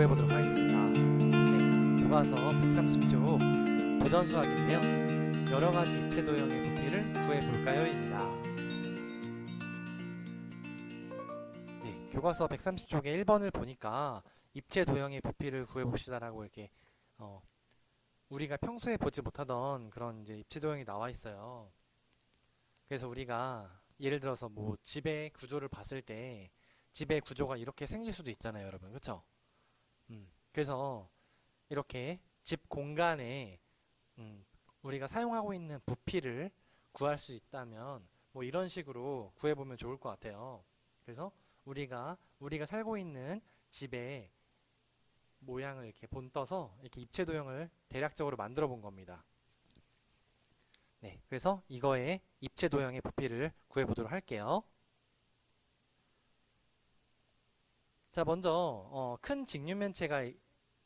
구해보도록 하겠습니다. 네, 교과서 130쪽 도전 수학인데요. 여러 가지 입체 도형의 부피를 구해 볼까요입니다. 네, 교과서 130쪽의 1번을 보니까 입체 도형의 부피를 구해 봅시다라고 이렇게 어, 우리가 평소에 보지 못하던 그런 이제 입체 도형이 나와 있어요. 그래서 우리가 예를 들어서 뭐 집의 구조를 봤을 때 집의 구조가 이렇게 생길 수도 있잖아요, 여러분. 그쵸? 음, 그래서 이렇게 집 공간에 음, 우리가 사용하고 있는 부피를 구할 수 있다면 뭐 이런 식으로 구해보면 좋을 것 같아요. 그래서 우리가 우리가 살고 있는 집의 모양을 이렇게 본떠서 이렇게 입체 도형을 대략적으로 만들어 본 겁니다. 네, 그래서 이거의 입체 도형의 부피를 구해보도록 할게요. 자, 먼저 어, 큰 직육면체가 이-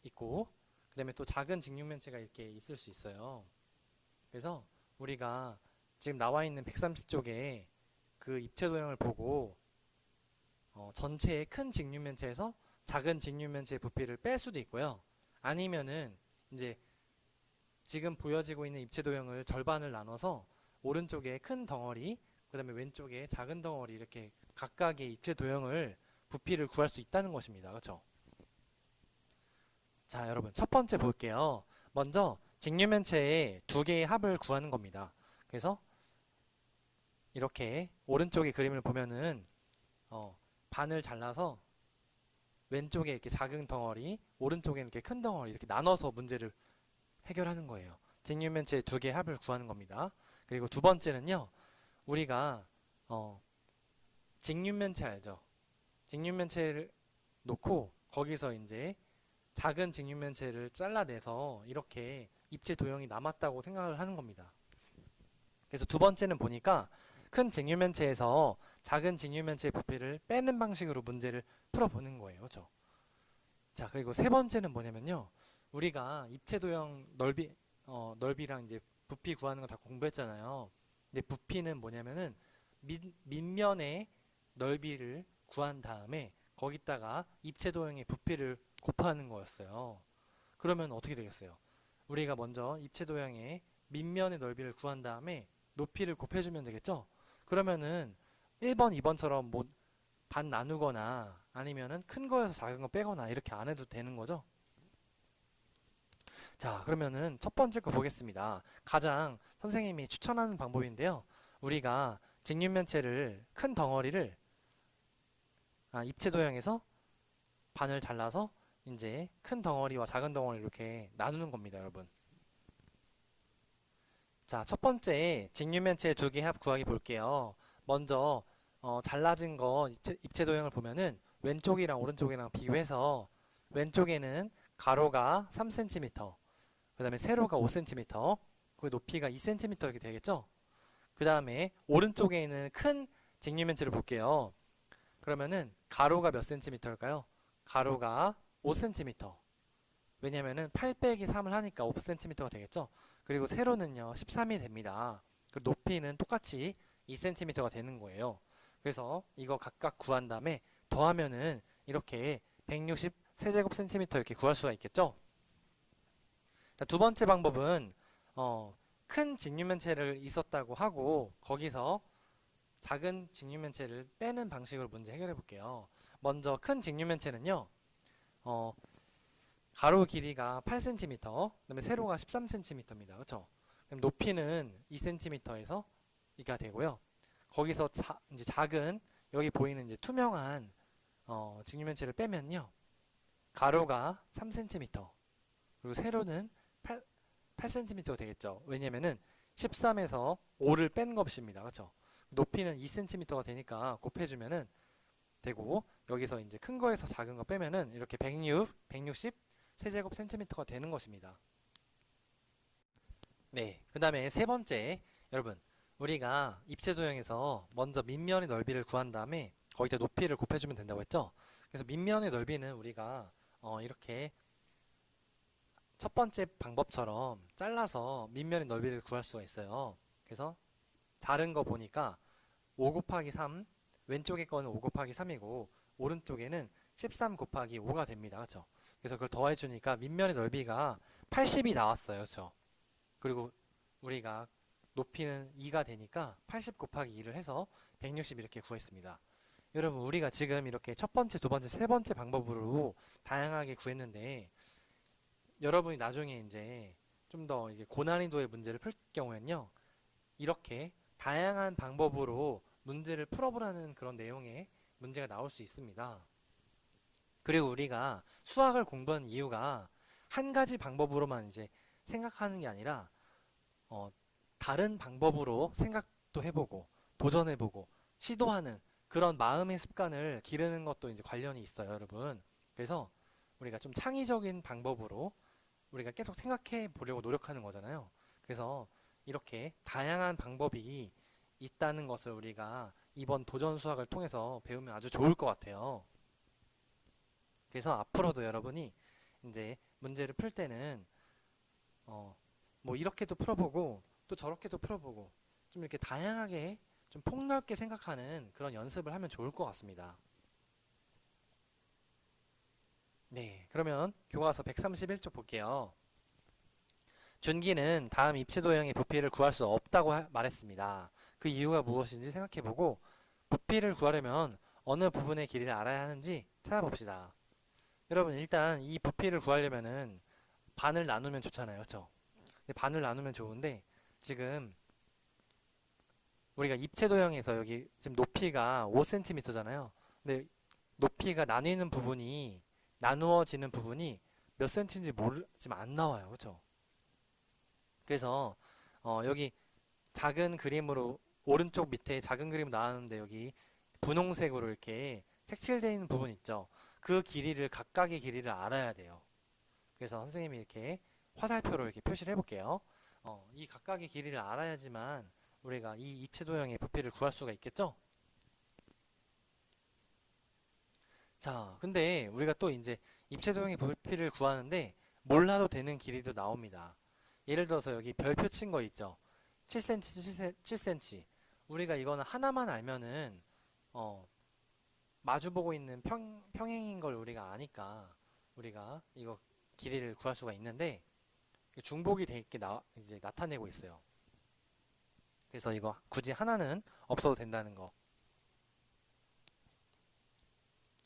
있고 그 다음에 또 작은 직육면체가 이렇게 있을 수 있어요. 그래서 우리가 지금 나와 있는 130쪽에 그 입체 도형을 보고 어, 전체의 큰 직육면체에서 작은 직육면체의 부피를 뺄 수도 있고요. 아니면은 이제 지금 보여지고 있는 입체 도형을 절반을 나눠서 오른쪽에 큰 덩어리, 그 다음에 왼쪽에 작은 덩어리 이렇게 각각의 입체 도형을 부피를 구할 수 있다는 것입니다. 그렇죠? 자, 여러분 첫 번째 볼게요. 먼저 직육면체의 두 개의 합을 구하는 겁니다. 그래서 이렇게 오른쪽의 그림을 보면은 어, 반을 잘라서 왼쪽에 이렇게 작은 덩어리, 오른쪽에 이렇게 큰 덩어리 이렇게 나눠서 문제를 해결하는 거예요. 직육면체의 두 개의 합을 구하는 겁니다. 그리고 두 번째는요, 우리가 어, 직육면체 알죠? 직육면체를 놓고 거기서 이제 작은 직육면체를 잘라내서 이렇게 입체 도형이 남았다고 생각을 하는 겁니다. 그래서 두 번째는 보니까 큰 직육면체에서 작은 직육면체의 부피를 빼는 방식으로 문제를 풀어보는 거예요. 그렇죠? 자, 그리고 세 번째는 뭐냐면요. 우리가 입체 도형 넓이 어, 넓이랑 이제 부피 구하는 거 다 공부했잖아요. 근데 부피는 뭐냐면은 밑, 밑면의 넓이를 구한 다음에 거기다가 입체 도형의 부피를 곱하는 거였어요. 그러면 어떻게 되겠어요? 우리가 먼저 입체 도형의 밑면의 넓이를 구한 다음에 높이를 곱해주면 되겠죠? 그러면은 1번, 2번처럼 뭐 반 나누거나 아니면은 큰 거에서 작은 거 빼거나 이렇게 안 해도 되는 거죠? 자, 그러면은 첫 번째 거 보겠습니다. 가장 선생님이 추천하는 방법인데요. 우리가 직육면체를 큰 덩어리를 아, 입체 도형에서 반을 잘라서 이제 큰 덩어리와 작은 덩어리 이렇게 나누는 겁니다, 여러분. 자, 첫 번째 직육면체 두 개 합 구하기 볼게요. 먼저 어, 잘라진 거 입체, 입체 도형을 보면은 왼쪽이랑 오른쪽이랑 비교해서 왼쪽에는 가로가 3cm, 그 다음에 세로가 5cm, 그 높이가 2cm 이렇게 되겠죠? 그 다음에 오른쪽에 있는 큰 직육면체를 볼게요. 그러면은 가로가 몇 cm일까요? 가로가 5cm. 왜냐면은 8 빼기 3을 하니까 5cm가 되겠죠? 그리고 세로는요 13이 됩니다. 그리고 높이는 똑같이 2cm가 되는 거예요. 그래서 이거 각각 구한 다음에 더하면은 이렇게 160 세제곱 센티미터 이렇게 구할 수가 있겠죠? 자, 두 번째 방법은 어, 큰 직육면체를 있었다고 하고 거기서 작은 직육면체를 빼는 방식으로 문제 해결해 볼게요. 먼저 큰 직육면체는요. 어, 가로 길이가 8cm, 그다음에 세로가 13cm입니다. 그렇죠? 높이는 2cm에서 이가 되고요. 거기서 자, 이제 작은 여기 보이는 이제 투명한 어, 직육면체를 빼면요. 가로가 3cm, 그리고 세로는 8, 8cm가 되겠죠. 왜냐면은 13에서 5를 뺀 것입니다. 그렇죠? 높이는 2cm가 되니까 곱해주면은 되고 여기서 이제 큰 거에서 작은 거 빼면은 이렇게 106, 160 세제곱 센티미터가 되는 것입니다. 네, 그 다음에 세 번째 여러분 우리가 입체 도형에서 먼저 밑면의 넓이를 구한 다음에 거기다 높이를 곱해주면 된다고 했죠. 그래서 밑면의 넓이는 우리가 어, 이렇게 첫 번째 방법처럼 잘라서 밑면의 넓이를 구할 수가 있어요. 그래서 자른 거 보니까 5 곱하기 3 왼쪽에 거는 5 곱하기 3이고 오른쪽에는 13 곱하기 5가 됩니다. 그렇죠? 그래서 그걸 더해 주니까 밑면의 넓이가 80이 나왔어요. 그렇죠? 그리고 우리가 높이는 2가 되니까 80 곱하기 2를 해서 160 이렇게 구했습니다. 여러분 우리가 지금 이렇게 첫 번째, 두 번째, 세 번째 방법으로 다양하게 구했는데 여러분이 나중에 이제 좀 더 고난이도의 문제를 풀 경우에는요. 이렇게 다양한 방법으로 문제를 풀어보라는 그런 내용의 문제가 나올 수 있습니다. 그리고 우리가 수학을 공부한 이유가 한 가지 방법으로만 이제 생각하는 게 아니라 어, 다른 방법으로 생각도 해보고 도전해보고 시도하는 그런 마음의 습관을 기르는 것도 이제 관련이 있어요, 여러분. 그래서 우리가 좀 창의적인 방법으로 우리가 계속 생각해 보려고 노력하는 거잖아요. 그래서 이렇게 다양한 방법이 있다는 것을 우리가 이번 도전 수학을 통해서 배우면 아주 좋을 것 같아요. 그래서 앞으로도 여러분이 이제 문제를 풀 때는 어, 뭐 이렇게도 풀어보고 또 저렇게도 풀어보고 좀 이렇게 다양하게 좀 폭넓게 생각하는 그런 연습을 하면 좋을 것 같습니다. 네, 그러면 교과서 131쪽 볼게요. 준기는 다음 입체 도형의 부피를 구할 수 없다고 하- 말했습니다. 그 이유가 무엇인지 생각해보고 부피를 구하려면 어느 부분의 길이를 알아야 하는지 찾아봅시다. 여러분 일단 이 부피를 구하려면은 반을 나누면 좋잖아요, 그렇죠? 반을 나누면 좋은데 지금 우리가 입체 도형에서 여기 지금 높이가 5cm잖아요. 근데 높이가 나뉘는 부분이 나누어지는 부분이 몇 cm인지 모르 지금 안 나와요, 그렇죠? 그래서 어, 여기 작은 그림으로 오른쪽 밑에 작은 그림 나왔는데 여기 분홍색으로 이렇게 색칠되어 있는 부분 있죠. 그 길이를 각각의 길이를 알아야 돼요. 그래서 선생님이 이렇게 화살표로 이렇게 표시를 해볼게요. 어, 이 각각의 길이를 알아야지만 우리가 이 입체 도형의 부피를 구할 수가 있겠죠? 자, 근데 우리가 또 이제 입체 도형의 부피를 구하는데 몰라도 되는 길이도 나옵니다. 예를 들어서 여기 별표 친 거 있죠? 7cm, 7cm. 우리가 이거는 하나만 알면은 어, 마주보고 있는 평, 평행인 걸 우리가 아니까 우리가 이거 길이를 구할 수가 있는데 중복이 돼 있게 나, 이제 나타내고 있어요. 그래서 이거 굳이 하나는 없어도 된다는 거.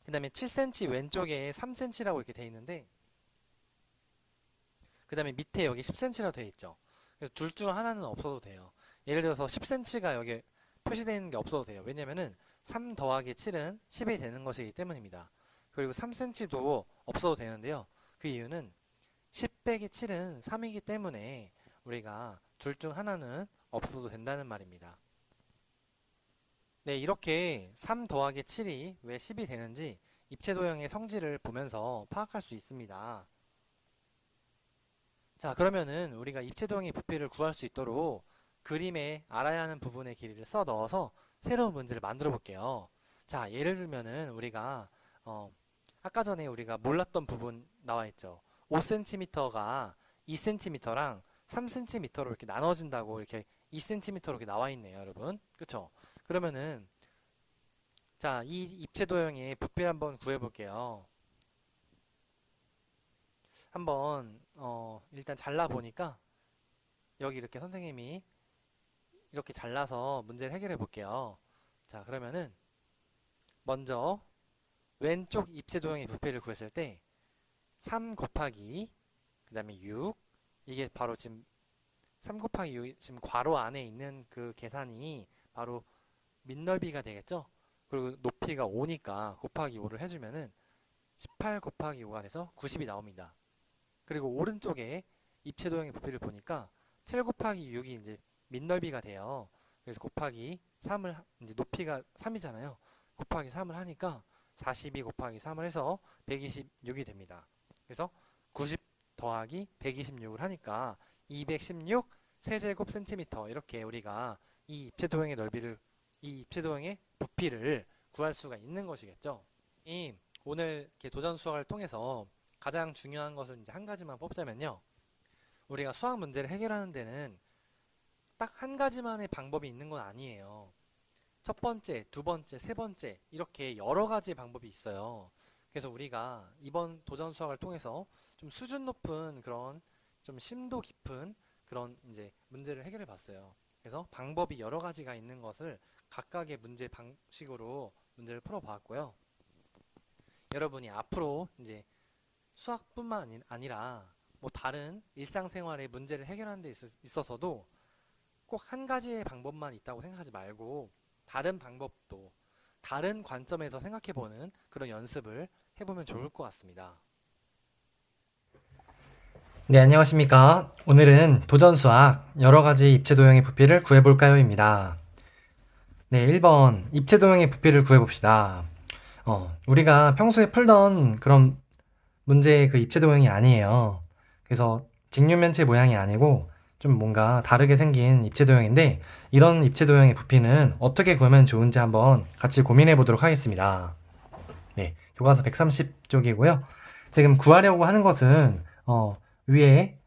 그 다음에 7cm 왼쪽에 3cm라고 이렇게 돼 있는데 그 다음에 밑에 여기 10cm라고 돼 있죠. 그래서 둘 중 하나는 없어도 돼요. 예를 들어서 10cm가 여기 표시되어 있는 게 없어도 돼요. 왜냐면은 3 더하기 7은 10이 되는 것이기 때문입니다. 그리고 3cm도 없어도 되는데요. 그 이유는 10 빼기 7은 3이기 때문에 우리가 둘 중 하나는 없어도 된다는 말입니다. 네, 이렇게 3 더하기 7이 왜 10이 되는지 입체 도형의 성질을 보면서 파악할 수 있습니다. 자, 그러면은 우리가 입체도형의 부피를 구할 수 있도록 그림에 알아야 하는 부분의 길이를 써 넣어서 새로운 문제를 만들어 볼게요. 자, 예를 들면은 우리가 어, 아까 전에 우리가 몰랐던 부분 나와 있죠. 5cm가 2cm랑 3cm로 이렇게 나눠진다고 이렇게 2cm로 이렇게 나와 있네요, 여러분. 그쵸? 그러면은 자, 이 입체 도형의 부피를 한번 구해 볼게요. 한번 어, 일단 잘라 보니까 여기 이렇게 선생님이 이렇게 잘라서 문제를 해결해 볼게요. 자, 그러면은 먼저 왼쪽 입체 도형의 부피를 구했을 때 3 곱하기 그 다음에 6 이게 바로 지금 3 곱하기 6 지금 괄호 안에 있는 그 계산이 바로 밑넓이가 되겠죠? 그리고 높이가 5니까 곱하기 5를 해주면은 18 곱하기 5가 돼서 90이 나옵니다. 그리고 오른쪽에 입체 도형의 부피를 보니까 7 곱하기 6이 이제 밑넓이가 돼요. 그래서 곱하기 3을 이제 높이가 3이잖아요. 곱하기 3을 하니까 42 곱하기 3을 해서 126이 됩니다. 그래서 90 더하기 126을 하니까 216 세제곱 센티미터 이렇게 우리가 이 입체 도형의 넓이를 이 입체 도형의 부피를 구할 수가 있는 것이겠죠. 이 오늘 도전 수학을 통해서 가장 중요한 것은 이제 한 가지만 뽑자면요. 우리가 수학 문제를 해결하는 데는 딱 한 가지만의 방법이 있는 건 아니에요. 첫 번째, 두 번째, 세 번째 이렇게 여러 가지 방법이 있어요. 그래서 우리가 이번 도전 수학을 통해서 좀 수준 높은 그런 좀 심도 깊은 그런 이제 문제를 해결해 봤어요. 그래서 방법이 여러 가지가 있는 것을 각각의 문제 방식으로 문제를 풀어 봤고요. 여러분이 앞으로 이제 수학뿐만 아니- 아니라 뭐 다른 일상생활의 문제를 해결하는 데 있- 있어서도 꼭 한 가지의 방법만 있다고 생각하지 말고 다른 방법도 다른 관점에서 생각해보는 그런 연습을 해보면 좋을 것 같습니다. 네, 안녕하십니까. 오늘은 도전 수학 여러 가지 입체 도형의 부피를 구해볼까요입니다. 네, 1번 입체 도형의 부피를 구해봅시다. 어, 우리가 평소에 풀던 그런 문제의 그 입체 도형이 아니에요. 그래서 직육면체 모양이 아니고 좀 뭔가 다르게 생긴 입체 도형인데 이런 입체 도형의 부피는 어떻게 구하면 좋은지 한번 같이 고민해 보도록 하겠습니다. 네, 교과서 130쪽이고요. 지금 구하려고 하는 것은 어, 위에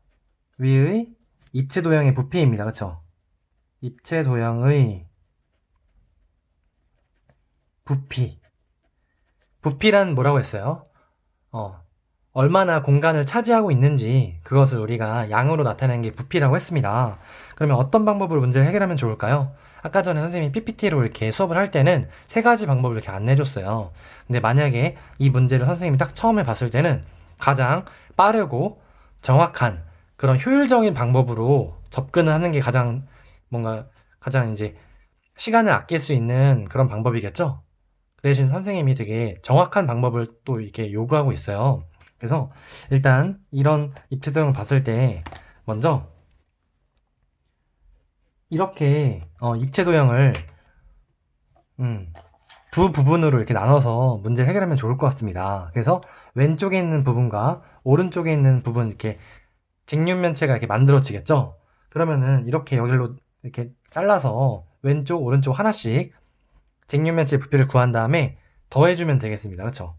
위의 입체 도형의 부피입니다. 그렇죠? 입체 도형의 부피. 부피란 뭐라고 했어요? 어, 얼마나 공간을 차지하고 있는지 그것을 우리가 양으로 나타내는 게 부피라고 했습니다. 그러면 어떤 방법으로 문제를 해결하면 좋을까요? 아까 전에 선생님이 PPT로 이렇게 수업을 할 때는 세 가지 방법을 이렇게 안내해줬어요. 근데 만약에 이 문제를 선생님이 딱 처음에 봤을 때는 가장 빠르고 정확한 그런 효율적인 방법으로 접근을 하는 게 가장 뭔가 가장 이제 시간을 아낄 수 있는 그런 방법이겠죠? 그 대신 선생님이 되게 정확한 방법을 또 이렇게 요구하고 있어요. 그래서 일단 이런 입체 도형을 봤을 때 먼저 이렇게 어, 입체 도형을 음, 두 부분으로 이렇게 나눠서 문제를 해결하면 좋을 것 같습니다. 그래서 왼쪽에 있는 부분과 오른쪽에 있는 부분 이렇게 직육면체가 이렇게 만들어지겠죠? 그러면은 이렇게 여기로 이렇게 잘라서 왼쪽, 오른쪽 하나씩 직육면체 부피를 구한 다음에 더해주면 되겠습니다. 그렇죠?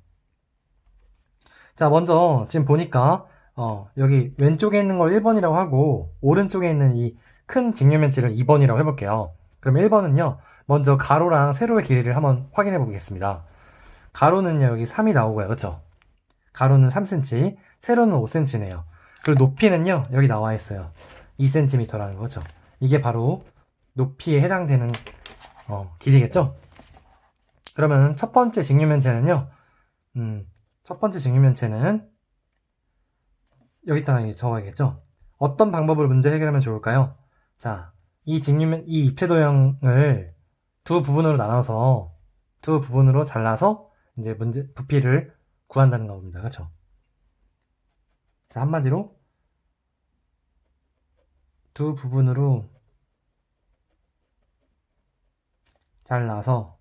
자, 먼저 지금 보니까 어, 여기 왼쪽에 있는 걸 1번이라고 하고 오른쪽에 있는 이 큰 직육면체를 2번이라고 해볼게요. 그럼 1번은요, 먼저 가로랑 세로의 길이를 한번 확인해 보겠습니다. 가로는요, 여기 3이 나오고요. 그렇죠? 가로는 3cm, 세로는 5cm네요. 그리고 높이는요, 여기 나와 있어요. 2cm라는 거죠. 이게 바로 높이에 해당되는 어, 길이겠죠? 그러면 첫 번째 직육면체는요, 음, 첫 번째 직육면체는 여기다가 적어야겠죠? 어떤 방법으로 문제 해결하면 좋을까요? 자, 이 직육면, 이 입체 도형을 두 부분으로 나눠서 두 부분으로 잘라서 이제 문제, 부피를 구한다는 겁니다. 그렇죠? 자, 한마디로 두 부분으로 잘라서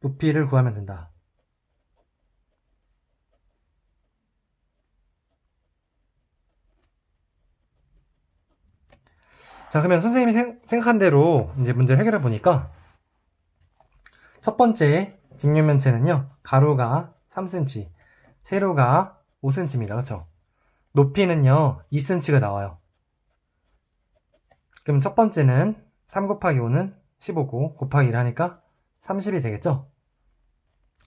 부피를 구하면 된다. 자, 그러면 선생님이 생, 생각한 대로 이제 문제를 해결해 보니까 첫 번째 직육면체는요, 가로가 3cm, 세로가 5cm입니다. 그렇죠? 높이는요, 2cm가 나와요. 그럼 첫 번째는 3 곱하기 5는 15고 곱하기 1 하니까 30이 되겠죠?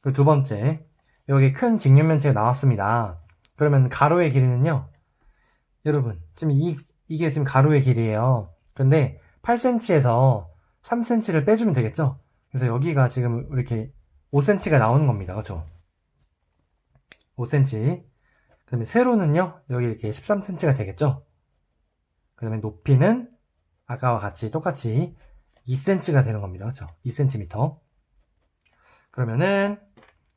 그 두 번째, 여기 큰 직육면체가 나왔습니다. 그러면 가로의 길이는요, 여러분, 지금 이, 이게 지금 가로의 길이에요. 근데 8cm에서 3cm를 빼주면 되겠죠? 그래서 여기가 지금 이렇게 5cm가 나오는 겁니다. 그렇죠? 5cm. 그 다음에 세로는요, 여기 이렇게 13cm가 되겠죠? 그 다음에 높이는 아까와 같이 똑같이 2cm가 되는 겁니다. 그렇죠? 2cm. 그러면은,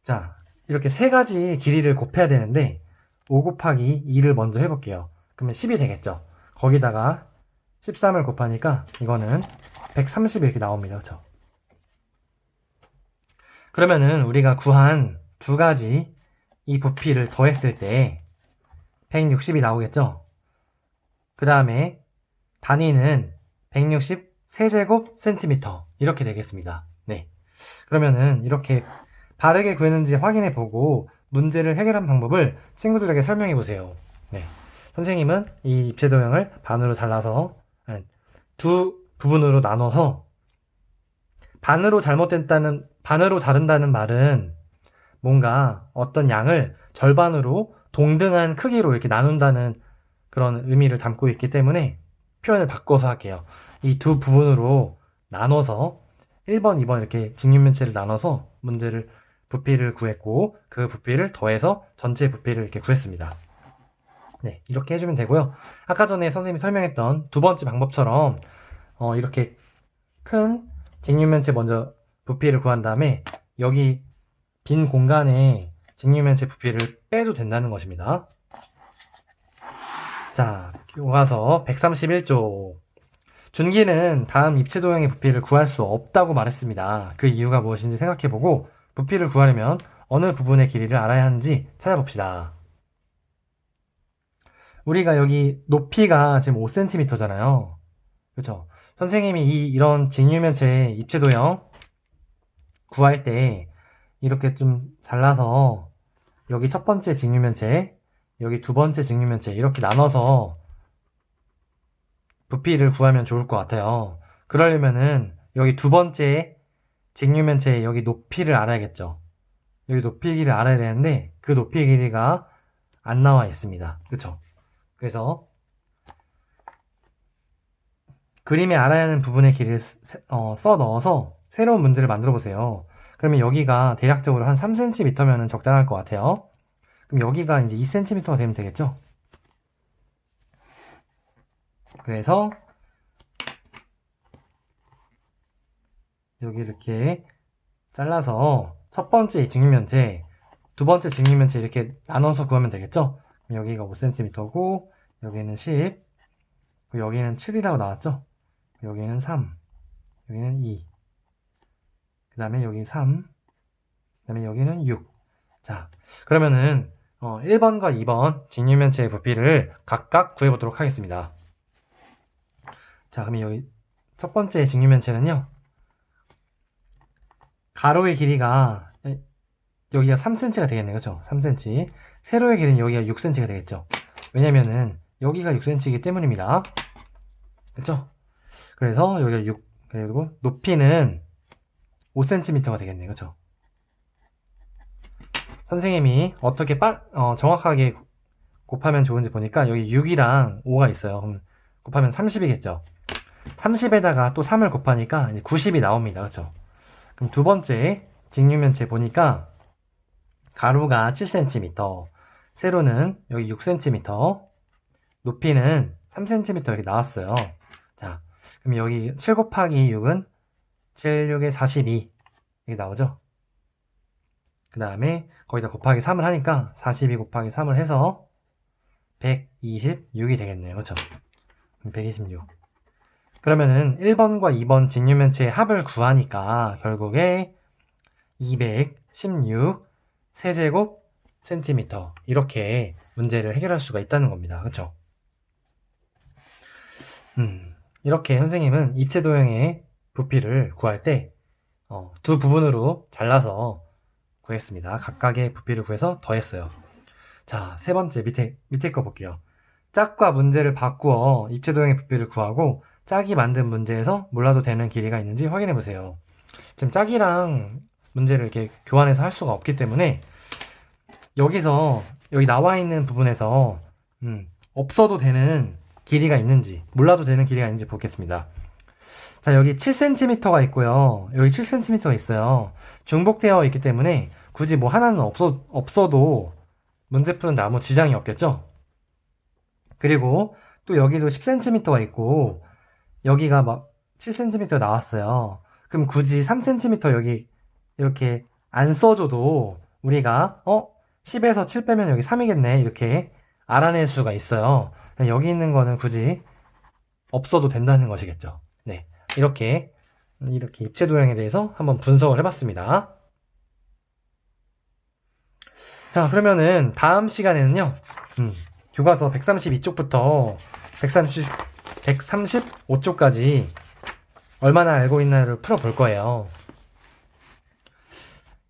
자, 이렇게 세 가지 길이를 곱해야 되는데, 5 곱하기 2를 먼저 해볼게요. 그러면 10이 되겠죠? 거기다가 13을 곱하니까 이거는 130 이렇게 나옵니다. 그렇죠? 그러면은 우리가 구한 두 가지 이 부피를 더했을 때 160이 나오겠죠? 그 다음에 단위는 160 세제곱 센티미터 이렇게 되겠습니다. 네. 그러면은 이렇게 바르게 구했는지 확인해 보고 문제를 해결한 방법을 친구들에게 설명해 보세요. 네. 선생님은 이 입체 도형을 반으로 잘라서 두 부분으로 나눠서 반으로 잘못됐다는 반으로 자른다는 말은 뭔가 어떤 양을 절반으로 동등한 크기로 이렇게 나눈다는 그런 의미를 담고 있기 때문에 표현을 바꿔서 할게요. 이 두 부분으로 나눠서 1번, 2번 이렇게 직육면체를 나눠서 문제를 부피를 구했고 그 부피를 더해서 전체 부피를 이렇게 구했습니다. 네, 이렇게 해주면 되고요. 아까 전에 선생님이 설명했던 두 번째 방법처럼 어, 이렇게 큰 직육면체 먼저 부피를 구한 다음에 여기 빈 공간에 직육면체 부피를 빼도 된다는 것입니다. 자, 교과서 131조. 준기는 다음 입체 도형의 부피를 구할 수 없다고 말했습니다. 그 이유가 무엇인지 생각해보고 부피를 구하려면 어느 부분의 길이를 알아야 하는지 찾아봅시다. 우리가 여기 높이가 지금 5cm잖아요. 그렇죠? 선생님이 이 이런 직육면체의 입체 도형 구할 때 이렇게 좀 잘라서 여기 첫 번째 직육면체, 여기 두 번째 직육면체 이렇게 나눠서 부피를 구하면 좋을 것 같아요. 그러려면은 여기 두 번째 직육면체의 여기 높이를 알아야겠죠. 여기 높이 길이를 알아야 되는데 그 높이 길이가 안 나와 있습니다. 그쵸? 그래서 그림에 알아야 하는 부분의 길이를 스- 어, 써 넣어서 새로운 문제를 만들어 보세요. 그러면 여기가 대략적으로 한 3cm면 적당할 것 같아요. 그럼 여기가 이제 2cm가 되면 되겠죠? 그래서 여기 이렇게 잘라서 첫 번째 직육면체, 두 번째 직육면체 이렇게 나눠서 구하면 되겠죠? 그럼 여기가 5cm고 여기는 10, 그리고 여기는 7이라고 나왔죠? 여기는 3, 여기는 2, 그 다음에 여기 3, 그 다음에 여기는 6. 자, 그러면은 어, 1번과 2번 직육면체의 부피를 각각 구해보도록 하겠습니다. 자, 그러면 여기 첫 번째 직육면체는요. 가로의 길이가 에, 여기가 3cm가 되겠네요. 그렇죠? 3cm. 세로의 길이는 여기가 6cm가 되겠죠. 왜냐면은 여기가 6cm이기 때문입니다. 그렇죠? 그래서 여기가 6 그리고 높이는 5cm가 되겠네요. 그렇죠? 선생님이 어떻게 빠, 어, 정확하게 곱하면 좋은지 보니까 여기 6이랑 5가 있어요. 그럼 곱하면 30이겠죠. 30에다가 또 3을 곱하니까 이제 90이 나옵니다. 그렇죠? 그럼 두 번째 직육면체 보니까 가로가 7cm, 세로는 여기 6cm, 높이는 3cm 이렇게 나왔어요. 자, 그럼 여기 7 곱하기 6은 7, 6에 42 이렇게 나오죠? 그 다음에 거기다 곱하기 3을 하니까 42 곱하기 3을 해서 126이 되겠네요. 그렇죠? 126. 그러면은 1번과 2번 직육면체의 합을 구하니까 결국에 216 세제곱 센티미터 이렇게 문제를 해결할 수가 있다는 겁니다. 그렇죠? 음, 이렇게 선생님은 입체 도형의 부피를 구할 때 어, 두 부분으로 잘라서 구했습니다. 각각의 부피를 구해서 더했어요. 자, 세 번째 밑에 밑에 거 볼게요. 짝과 문제를 바꾸어 입체 도형의 부피를 구하고 짝이 만든 문제에서 몰라도 되는 길이가 있는지 확인해 보세요. 지금 짝이랑 문제를 이렇게 교환해서 할 수가 없기 때문에 여기서 여기 나와 있는 부분에서 음, 없어도 되는 길이가 있는지 몰라도 되는 길이가 있는지 보겠습니다. 자 여기 7cm가 있고요. 여기 7cm가 있어요. 중복되어 있기 때문에 굳이 뭐 하나는 없어, 없어도 문제 푸는데 아무 지장이 없겠죠? 그리고 또 여기도 10cm가 있고 여기가 막 7cm 나왔어요. 그럼 굳이 3cm 여기 이렇게 안 써줘도 우리가 어 10에서 7 빼면 여기 3이겠네 이렇게 알아낼 수가 있어요. 여기 있는 거는 굳이 없어도 된다는 것이겠죠. 네, 이렇게 이렇게 입체 도형에 대해서 한번 분석을 해봤습니다. 자, 그러면은 다음 시간에는요. 음, 교과서 132쪽부터 130 135쪽까지 얼마나 알고 있나를 풀어볼 거예요.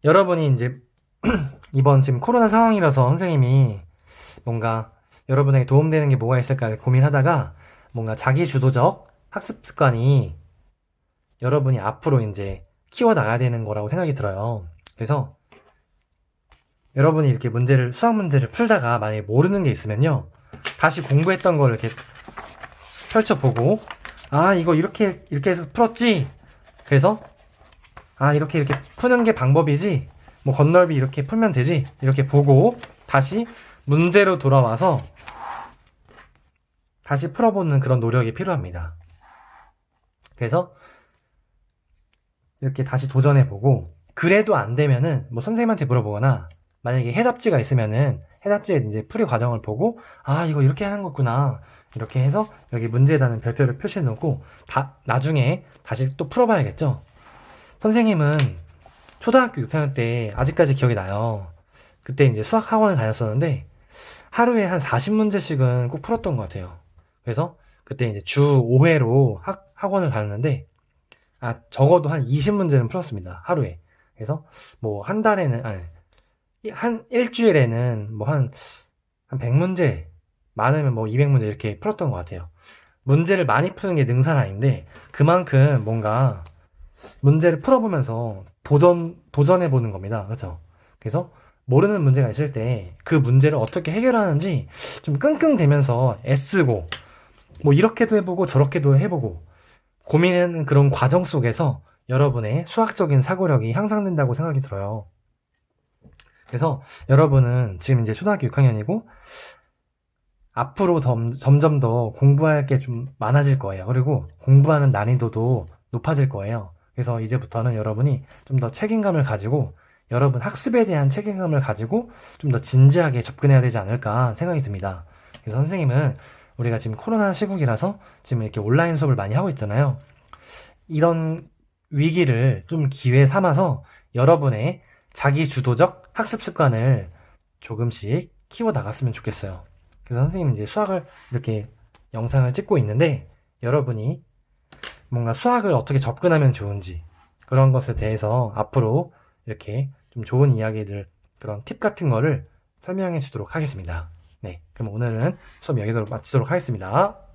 여러분이 이제 이번 지금 코로나 상황이라서 선생님이 뭔가 여러분에게 도움되는 게 뭐가 있을까 고민하다가 뭔가 자기 주도적 학습 습관이 여러분이 앞으로 이제 키워나가야 되는 거라고 생각이 들어요. 그래서 여러분이 이렇게 문제를, 수학 문제를 풀다가 만약에 모르는 게 있으면요. 다시 공부했던 걸 이렇게 펼쳐보고, 아, 이거 이렇게, 이렇게 해서 풀었지? 그래서, 아, 이렇게, 이렇게 푸는 게 방법이지? 뭐, 건널비 이렇게 풀면 되지? 이렇게 보고, 다시 문제로 돌아와서, 다시 풀어보는 그런 노력이 필요합니다. 그래서, 이렇게 다시 도전해보고, 그래도 안 되면은, 뭐, 선생님한테 물어보거나, 만약에 해답지가 있으면은, 해답지에 이제 풀이 과정을 보고, 아, 이거 이렇게 하는 거구나. 이렇게 해서, 여기 문제에 다는 별표를 표시해 놓고, 다, 나중에 다시 또 풀어봐야겠죠? 선생님은 초등학교 6학년 때 아직까지 기억이 나요. 그때 이제 수학 학원을 다녔었는데, 하루에 한 40문제씩은 꼭 풀었던 것 같아요. 그래서 그때 이제 주 5회로 학, 학원을 다녔는데, 아, 적어도 한 20문제는 풀었습니다. 하루에. 그래서 뭐 한 달에는, 아니, 이- 한 일주일에는 뭐 한, 한 100문제, 많으면 뭐 200문제 이렇게 풀었던 것 같아요. 문제를 많이 푸는 게 능사는 아닌데, 그만큼 뭔가 문제를 풀어보면서 도전, 도전해보는 겁니다. 그렇죠? 그래서 모르는 문제가 있을 때 그 문제를 어떻게 해결하는지 좀 끙끙대면서 애쓰고, 뭐 이렇게도 해보고 저렇게도 해보고, 고민하는 그런 과정 속에서 여러분의 수학적인 사고력이 향상된다고 생각이 들어요. 그래서 여러분은 지금 이제 초등학교 6학년이고, 앞으로 점, 점점 더 공부할 게 좀 많아질 거예요. 그리고 공부하는 난이도도 높아질 거예요. 그래서 이제부터는 여러분이 좀 더 책임감을 가지고, 여러분 학습에 대한 책임감을 가지고 좀 더 진지하게 접근해야 되지 않을까 생각이 듭니다. 그래서 선생님은 우리가 지금 코로나 시국이라서 지금 이렇게 온라인 수업을 많이 하고 있잖아요. 이런 위기를 좀 기회 삼아서 여러분의 자기 주도적 학습 습관을 조금씩 키워 나갔으면 좋겠어요. 그래서 선생님은 이제 수학을 이렇게 영상을 찍고 있는데 여러분이 뭔가 수학을 어떻게 접근하면 좋은지 그런 것에 대해서 앞으로 이렇게 좀 좋은 이야기들 그런 팁 같은 거를 설명해 주도록 하겠습니다. 네, 그럼 오늘은 수업 여기서 마치도록 하겠습니다.